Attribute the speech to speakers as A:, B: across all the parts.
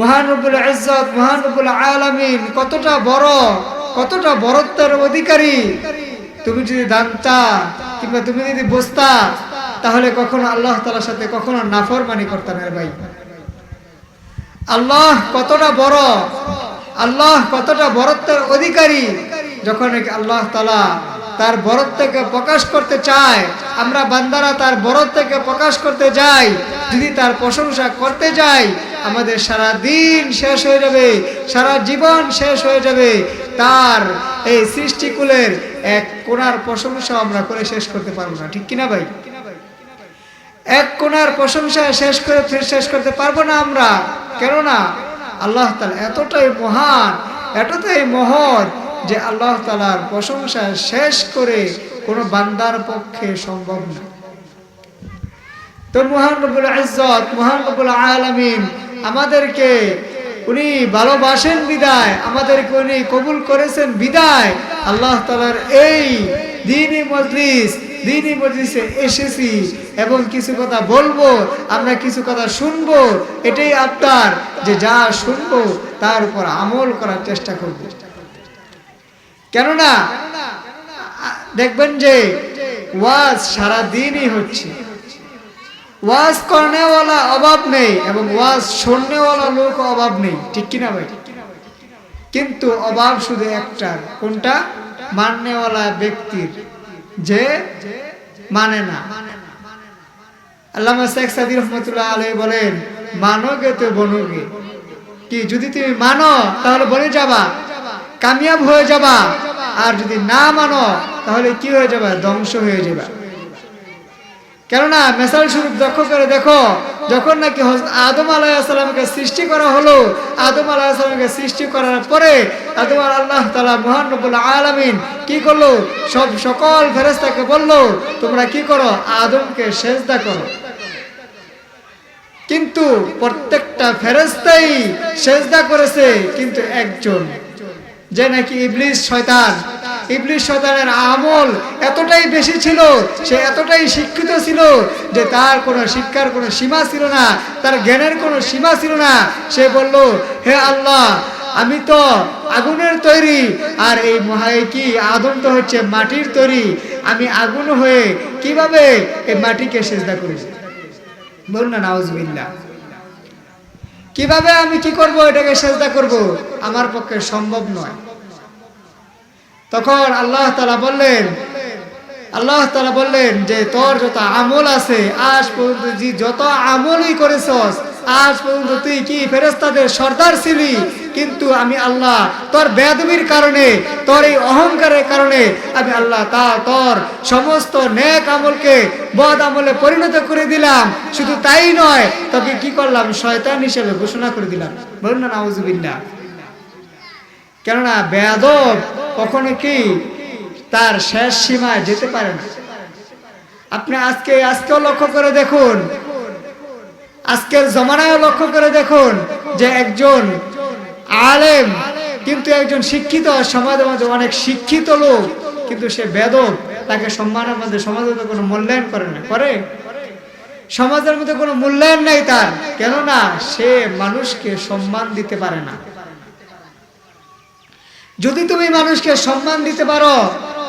A: মহানবুল ইজ্জত, মহানবুল আলামিন, কতটা বড়, কতটা বড়ত্বের অধিকারী। তুমি যদি জানতা কিংবা তুমি যদি বসতা, তাহলে কখনো আল্লাহ তালার সাথে কখনো নাফরমানি করতাম না ভাই। আল্লাহ কতটা বড়, আল্লাহ কতটা বরত্বের অধিকারী। যখন আল্লাহ তালা তার বরত্বকে প্রকাশ করতে চায়, আমরা বান্দারা তার বরত্বকে প্রকাশ করতে যাই। যদি তার প্রশংসা করতে যাই আমাদের সারা দিন শেষ হয়ে যাবে, সারা জীবন শেষ হয়ে যাবে। তার এই সৃষ্টিকুলের এক কোনার প্রশংসা আমরা করে শেষ করতে পারব না, ঠিক কিনা ভাই? এক কোনার প্রশংসা শেষ করে শেষ করতে পারব না আমরা, কেননা আল্লাহ তালা এতটাই মহান, এতটাই মহৎ যে আল্লাহ তালার প্রশংসা শেষ করে কোনো বান্দার পক্ষে সম্ভব না। তো মহান রবুল ইজ্জত, মহান রবুল আলমিন আমাদেরকে উনি ভালোবাসেন বিদায়, আমাদেরকে উনি কবুল করেছেন বিদায়। আল্লাহ তালার এই দিনই মজলিস দিনই মজলিসে এসেছি এবং কিছু কথা বলব, আমরা কিছু কথা শুনব, এটাই আপনার যে যা শুনব তার উপর আমল করার চেষ্টা করব। কেননা দেখবেন যে ওয়াজ সারা দিনই হচ্ছে। ওয়াজ করনেওয়ালা অভাব নেই এবং ওয়াজ শুননেওয়ালা লোক অভাব নেই। ঠিক কিনা ভাই? কিন্তু অভাব শুধু একটা। কোনটা? মাননেওয়ালা ব্যক্তির। যে মানে না। আল্লামা শেখ সাদি রহমতুল্লাহ আলাই বলেন মানগে তো বনগে কি, যদি তুমি মানো, তাহলে বনে যাবা। কামিয়াব হয়ে যাবা। আর যদি না মানো, তাহলে কি হয়ে যাবে? ধ্বংস হয়ে যাবে। কেননা মেসাল স্বরূপ দক্ষ করে দেখো, যখন নাকি আদম আলাহিসাল্লামকে সৃষ্টি করা হলো, আদম আলাহিসাল্লামকে সৃষ্টি করার পরে আদম আল্লাহ তালা মহান রবুল আলমিন কি করল? সব সকল ফেরেস্তাকে বলল, তোমরা কি করো? আদমকে সেজদা করো। কিন্তু প্রত্যেকটা ফেরেস্তাই সেজদা করেছে কিন্তু একজন। যে নাকি ইবলিস শয়তান। ইবলিস শয়তানের আমল এতটাই বেশি ছিল, সে এতটাই শিক্ষিত ছিল যে তার কোনো শিক্ষার কোনো সীমা ছিল না, তার জ্ঞানের কোনো সীমা ছিল না। সে বলল, হে আল্লাহ, আমি তো আগুনের তৈরি, আর এই কি আদম তো হচ্ছে মাটির তৈরি। আমি আগুন হয়ে কীভাবে এই মাটিকে সেজদা করেছি? বলুন না নাউজবিল্লা কীভাবে আমি কি করব এটাকে সেজদা করব? আমার পক্ষে সম্ভব নয়। তখন আল্লাহ তালা বললেন, আল্লাহ তালা বললেন যে তোর যত আমল আছে, আজ পর্যন্ত যত আমলই করেছস আজ পর্যন্ত তুই কি ফেরেস্তাদের সর্দার ছিলি? কিন্তু আমি আল্লাহ তোর বেদবির কারণে, তোর এই অহংকারের কারণে আমি আল্লাহ তা তোর সমস্ত নেক আমলকে বদ আমলে পরিণত করে দিলাম। শুধু তাই নয়, তোকে কি করলাম? শয়তান হিসেবে ঘোষণা করে দিলাম। বলুন না, নাউজুবিল্লাহ। কেননা বেয়াদব কখনো কি তার শেষ সীমায় যেতে পারে না। আপনি আজকে, আজকেও লক্ষ্য করে দেখুন আজকের জমানায় লক্ষ্য করে দেখুন যে একজন আলেম, কিন্তু একজন শিক্ষিত সমাজের মধ্যে অনেক শিক্ষিত লোক, কিন্তু সে বেদব তাকে সম্মানের মধ্যে সমাজের মধ্যে কোনো মূল্যায়ন করে না। করে? সমাজের মধ্যে কোনো মূল্যায়ন নেই তার। কেননা সে মানুষকে সম্মান দিতে পারে না। যদি তুমি মানুষকে সম্মান দিতে পারো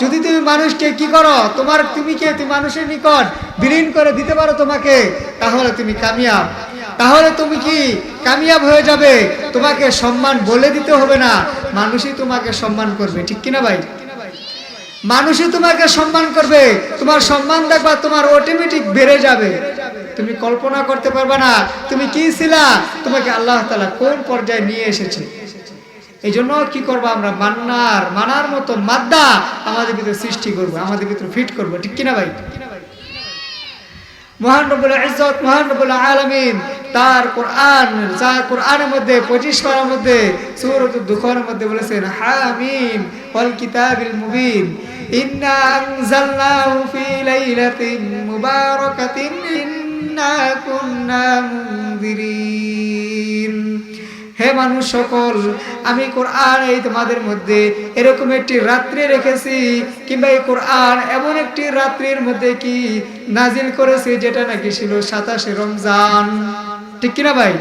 A: যদি তুমি মানুষকে কি করো? তোমার তুমি কে? তুমি মানুষের নিকট বিলীন করে দিতে পারো তোমাকে, তাহলে তুমি কামিয়াব। তাহলে তুমি কি কামিয়াব হয়ে যাবে? তোমাকে সম্মান বলে দিতে হবে না। মানুষই তোমাকে সম্মান করবে, ঠিক কিনা ভাই? মানুষই তোমাকে সম্মান করবে, তোমার সম্মান দেখবা তোমার অটোমেটিক বেড়ে যাবে। তুমি কল্পনা করতে পারবে না, তুমি কি ছিলা? তোমাকে আল্লাহ তালা কোন পর্যায়ে নিয়ে এসেছে? এই জন্য কি করব আমরা? মান্নার, মানার মতো মাদ্দা আমাদের ভিতরে সৃষ্টি করব, আমাদের ভিতরে ফিট করব। ঠিক কিনা ভাই? মহান রবুল ইজ্জত, মহান রবুল আলমিন তার কোরআন যার কোরআনের মধ্যে, পঁচিশ পারার মধ্যে সুরত দুঃখের মধ্যে বলেছেন, হামিম ওয়াল কিতাবিল মুবিন, ইন্না আনজালনাহু ফি লাইলাতিন মুবারাকাতিন, ইন্না কুন্না মুনদিরিন হে মানুষ সকল, আমি কোরআন এই তোমাদের মধ্যে এরকম একটি রাত্রি রেখেছি, কিংবা এই কোরআন এমন একটি রাত্রির মধ্যে কি নাজিল করেছি, যেটা নাকি ছিল সাতাশে রমজান। ঠিক কিনা ভাই?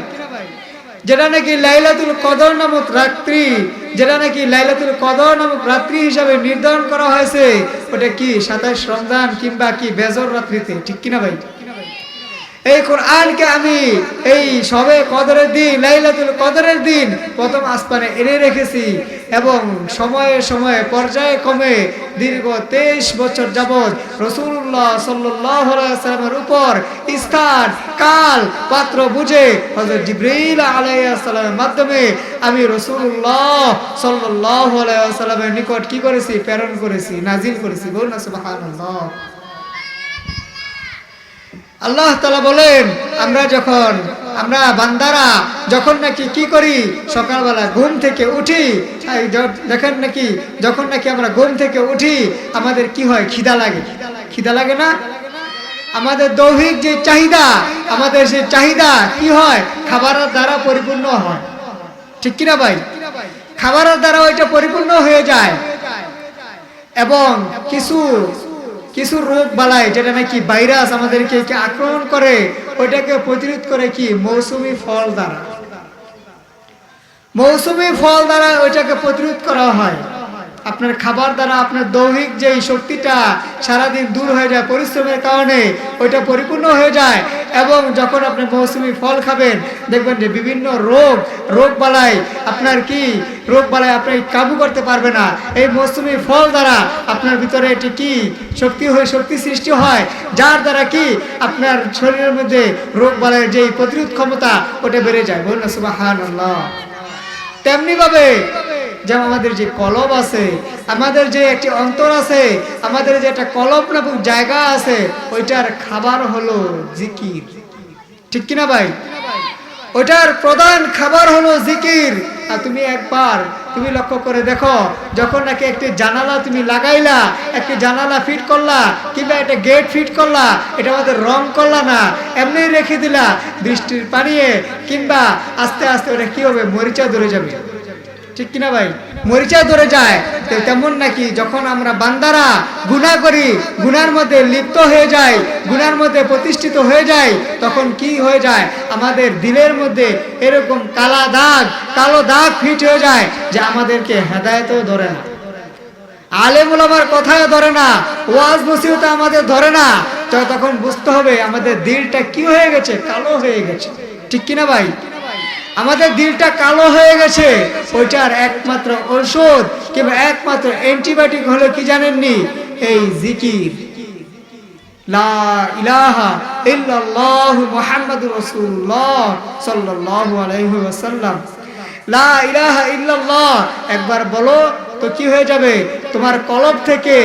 A: যেটা নাকি লাইলাতুল কদর নামক রাত্রি, যেটা নাকি লাইলাতুল কদর নামক রাত্রি হিসাবে নির্ধারণ করা হয়েছে, ওটা কি সাতাশ রমজান কিংবা কি বেজর রাত্রিতে? ঠিক কিনা ভাই? এই কোরআনকে আমি এই সবে কদরের দিন, লাইলাতুল কদরের দিন প্রথম আসমানে এনে রেখেছি এবং সময়ে সময়ে, পর্যায়ে কমে দীর্ঘ তেইশ বছর যাবৎ রসুল্লাহ সাল্লামের উপর স্থান, কাল, পাত্র বুঝে হজরত জিব্রাইল আলাইসালামের মাধ্যমে আমি রসুল্লাহ সাল্লাহ আলাইসালামের নিকট কি করেছি? প্রেরণ করেছি নাজিল করেছি। বলুন সুবহানাল্লাহ। আল্লাহ তালা বলেন, আমরা যখন, আমরা বান্দারা যখন নাকি কি করি? সকালবেলা ঘুম থেকে উঠি। দেখেন নাকি, যখন নাকি আমরা ঘুম থেকে উঠি, আমাদের কি হয়? খিদা লাগে। খিদা লাগে না? আমাদের দৈহিক যে চাহিদা, আমাদের সেই চাহিদা কি হয়? খাবারের দ্বারা পরিপূর্ণ হয়। ঠিক কিনা ভাই? খাবারের দ্বারা ওইটা পরিপূর্ণ হয়ে যায়। এবং কিছু কিছু রোগ বালাই যেটা নাকি ভাইরাস আমাদেরকে আক্রমণ করে, ওইটাকে প্রতিরোধ করে কি মৌসুমি ফল দ্বারা? মৌসুমি ফল দ্বারা ওইটাকে প্রতিরোধ করা হয়। আপনার খাবার দ্বারা আপনার দৈহিক যে শক্তিটা সারাদিন দূর হয়ে যায়, পরিশ্রমের কারণে ওইটা পরিপূর্ণ হয়ে যায় এবং যখন আপনি মৌসুমি ফল খাবেন, দেখবেন যে বিভিন্ন রোগ রোগ বালাই আপনার কি? রোগ বালাই আপনি কাবু করতে পারবে না। এই মৌসুমি ফল দ্বারা আপনার ভিতরে এটি কি? শক্তি হয়ে শক্তি সৃষ্টি হয়, যার দ্বারা কি? আপনার শরীরের মধ্যে রোগ বালাইয়ের যেই প্রতিরোধ ক্ষমতা, ওটা বেড়ে যায়। বলুন না, সুবহানাল্লাহ। যেমন আমাদের যে কলব আছে, আমাদের যে একটি অন্তর আছে, আমাদের যে একটা কলব নামক জায়গা আছে, ওইটার খাবার হলো জিকির। ঠিক কিনা ভাই? ওইটার প্রধান খাবার হলো জিকির। আর তুমি একবার, তুমি লক্ষ্য করে দেখো, যখন নাকি একটি জানালা তুমি লাগাইলা, একটি জানালা ফিট করলা, কিংবা একটা গেট ফিট করলা, এটা আমাদের রং করলা না, এমনি রেখে দিলা বৃষ্টির পানিয়ে, কিংবা আস্তে আস্তে ওটা কি হবে? মরিচা ধরে যাবে। ঠিক কিনা ভাই? মরিচা ধরে যায়, তো তেমন নাকি যখন আমরা বান্দারা গুনাহ করি গুনার মধ্যে লিপ্ত হয়ে যায় গুনার মধ্যে প্রতিষ্ঠিত হয়ে যায় তখন কি হয়ে যায়? আমাদের দিলের মধ্যে এরকম কালা দাগ, কালো দাগ ফিট হয়ে যায় যে আমাদেরকে হেদায়তও ধরে না। আলেমুল কথায় ধরে না, ওয়াজ নসিহত আমাদের ধরে না। তো তখন বুঝতে হবে আমাদের দিলটা কি হয়ে গেছে? কালো হয়ে গেছে। ঠিক কিনা ভাই? আমাদের দিলটা কালো হয়ে গেছে। ওইটার একমাত্র ঔষধ কিংবা একমাত্র অ্যান্টিবায়োটিক হলো কি জানেননি? এই জিকির। লা ইলাহা লা ইলাহা একবার বলো তো কি হয়ে যাবে? তোমার কলব থেকে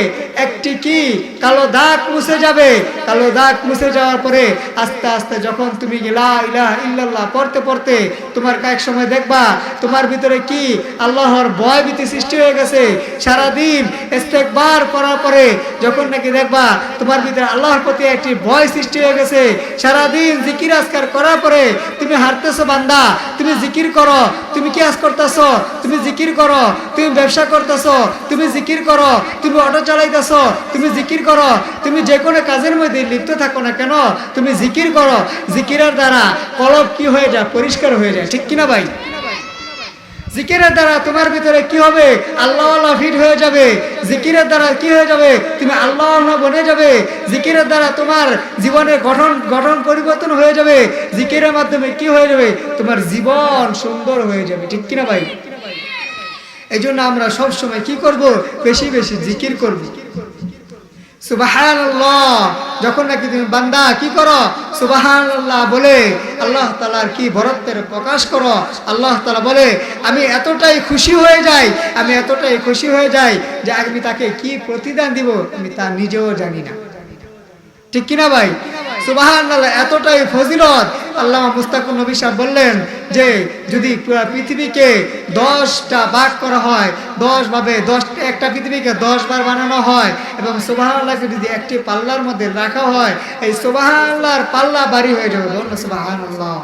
A: একটি কি? কালো দাগ মুছে যাবে। কালো দাগ মুছে যাওয়ার পরে আস্তে আস্তে যখন তুমি লা ইলাহা ইল্লাল্লাহ পড়তে পড়তে তোমার কয়েক সময় দেখবা, তোমার ভিতরে কি? আল্লাহর ভয় ভীতি সৃষ্টি হয়ে গেছে। সারাদিন ইস্তেকবার করার পরে যখন নাকি দেখবা, তোমার ভিতরে আল্লাহর প্রতি একটি ভয় সৃষ্টি হয়ে গেছে। সারাদিন জিকির আজকার করার পরে তুমি হারতেছো বান্দা। তুমি জিকির করো। তুমি কি আজ করতেছো? তুমি জিকির করো। তুমি ব্যবসা করতেছো, তুমি জিকির করো, তুমি অটো চালাইতেছো, তুমি জিকির করো, তুমি যে কোনো কাজের মধ্যে লিপ্ত থাকো না কেন, তুমি জিকির করো। জিকিরের দ্বারা কলব কি হয়ে যায়? পরিষ্কার হয়ে যায়। ঠিক কিনা ভাই? জিকিরের দ্বারা তোমার ভিতরে কি হবে? আল্লাহ আল্লাহ ফিট হয়ে যাবে। জিকিরের দ্বারা কি হয়ে যাবে? তুমি আল্লাহ আল্লাহ বনে যাবে। জিকিরের দ্বারা তোমার জীবনের গঠন গঠন পরিবর্তন হয়ে যাবে। জিকিরের মাধ্যমে কি হয়ে যাবে? তোমার জীবন সুন্দর হয়ে যাবে। ঠিক কিনা ভাই? এই জন্য আমরা সবসময় কি করব? বেশি বেশি জিকির করব। সুবাহান্লাহ যখন নাকি তুমি বান্দা, কি করো? সুবাহান্লাহ বলে, আল্লাহ তালার কি বরত্বের প্রকাশ করো? আল্লাহ তালা বলে, আমি এতটাই খুশি হয়ে যাই, আমি এতটাই খুশি হয়ে যাই যে আমি তাকে কি প্রতিদান দিব আমি তা নিজেও জানি না। ঠিক কিনা ভাই? সুবাহান এতটাই ফজিলত আল্লাহ মুস্তাকুর নবী সাহেব বললেন যে, যদি পৃথিবীকে দশটা ভাগ করা হয় দশভাবে দশ, একটা পৃথিবীকে দশবার বানানো হয় এবং সুবাহ আল্লাহকে যদি একটি পাল্লার মধ্যে রাখা হয়, এই সুবাহ আল্লাহর পাল্লা বাড়ি হয়ে যাবে। বলুন সোবাহ আল্লাহ